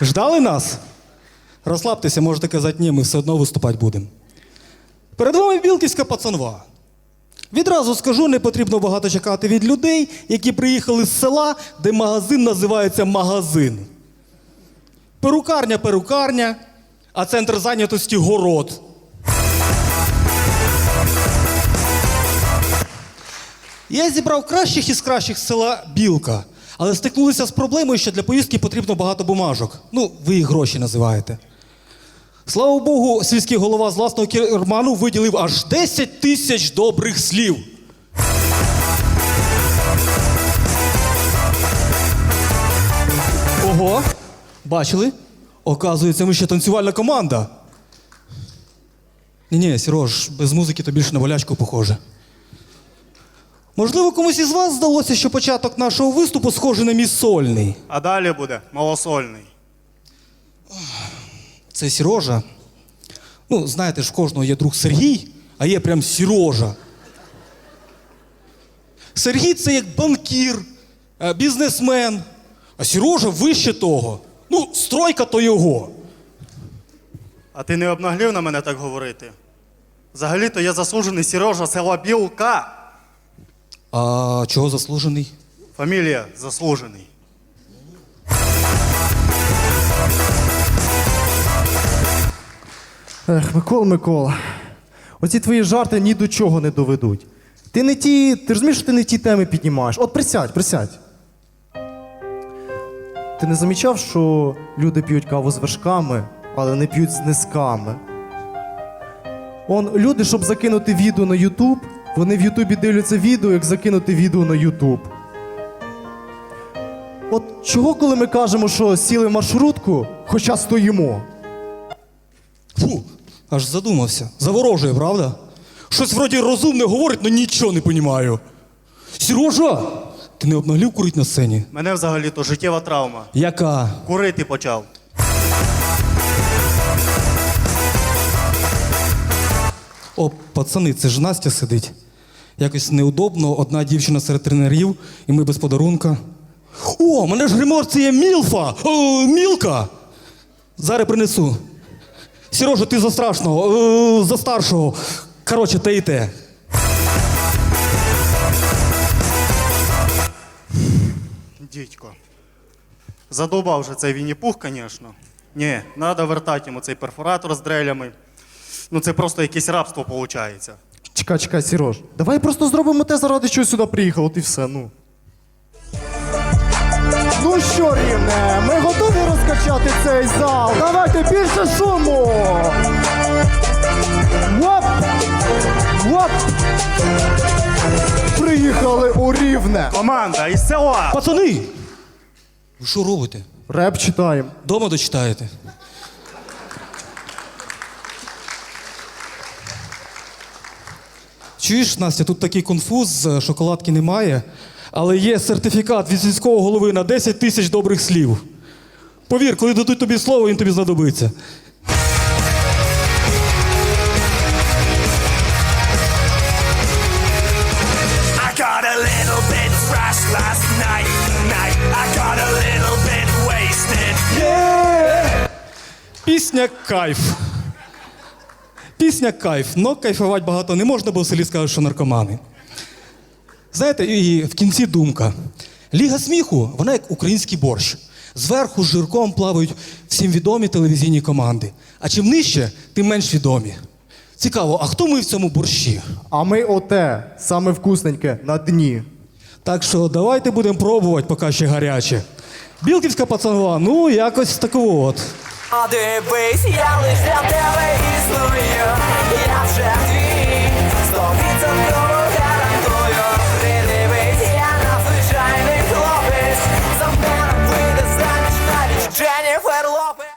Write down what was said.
Ждали нас? Розслабтеся, можете казати ні, ми все одно виступати будемо. Перед вами білківська пацанва. Відразу скажу, не потрібно багато чекати від людей, які приїхали з села, де магазин називається магазин. Перукарня, перукарня, а центр зайнятості город. Я зібрав кращих із кращих села Білка, але стикнулися з проблемою, що для поїздки потрібно багато бумажок. Ну, ви їх гроші називаєте. Слава Богу, сільський голова з власного керману виділив аж 10 тисяч добрих слів. Ого, бачили? Оказується, ми ще танцювальна команда. Ні-ні, Сереж, без музики то більше на болячку похоже. Можливо, комусь із вас здалося, що початок нашого виступу схожий на мій сольний. А далі буде малосольний. Це Сережа. Ну, знаєте ж, в кожного є друг Сергій, а є прям Сережа. Сергій це як банкір, е, бізнесмен, а Сережа вище того. Ну, стройка то його. А ти не обнаглів на мене так говорити? Взагалі-то я заслужений Сережа села Білка. А чого заслужений? Фамілія заслужений. Ех, Микола, Микола. Оці твої жарти ні до чого не доведуть. Ти не ті. Ти розумієш, що ти не ті теми піднімаєш. От присядь, присядь. Ти не замічав, що люди п'ють каву з вершками, але не п'ють з низками. Он люди, щоб закинути відео на Ютуб, вони в Ютубі дивляться відео, як закинути відео на Ютуб. От чого, коли ми кажемо, що сіли в маршрутку, хоча стоїмо? Фу, аж задумався. Заворожує, правда? Щось вроді розумне говорить, але нічого не понімаю. Сережа, ти не обнаглів курить на сцені? Мене взагалі-то життєва травма. Яка? Курити почав. О, пацани, це ж Настя сидить. Якось неудобно, одна дівчина серед тренерів, і ми без подарунка. О, мене ж гримор це є Мілфа! О, Мілка! Зараз принесу. Сережа, ти за страшного, е, за старшого. Коротше, те і те. Дідько. Задовбав вже цей Вінні-Пух, звісно. Ні, треба вертати йому цей перфоратор з дрелями. Ну це просто якесь рабство виходить. Чекай, чекай, Сереж. Давай просто зробимо те, заради чого сюди приїхав, от і все, ну. Ну що, рівне, ми готові розкачати цей зал. Давайте більше шуму. Воп! Воп! Приїхали у рівне. Команда із села! Пацани! Ви що робите? Реп читаємо. Дома дочитаєте. Чуєш, Настя, тут такий конфуз, е, шоколадки немає, але є сертифікат від сільського голови на 10 тисяч добрих слів. Повір, коли дадуть тобі слово, він тобі знадобиться. Пісня кайф. Пісня кайф. Но кайфувати багато не можна, бо в селі скажуть, що наркомани. Знаєте, і в кінці думка. Ліга сміху, вона як український борщ. Зверху з жирком плавають всім відомі телевізійні команди. А чим нижче, тим менш відомі. Цікаво, а хто ми в цьому борщі? А ми оте, саме вкусненьке, на дні. Так що давайте будемо пробувати, поки ще гаряче. Білківська пацанова, ну якось такого от. А дивись, я лиш для тебе існую.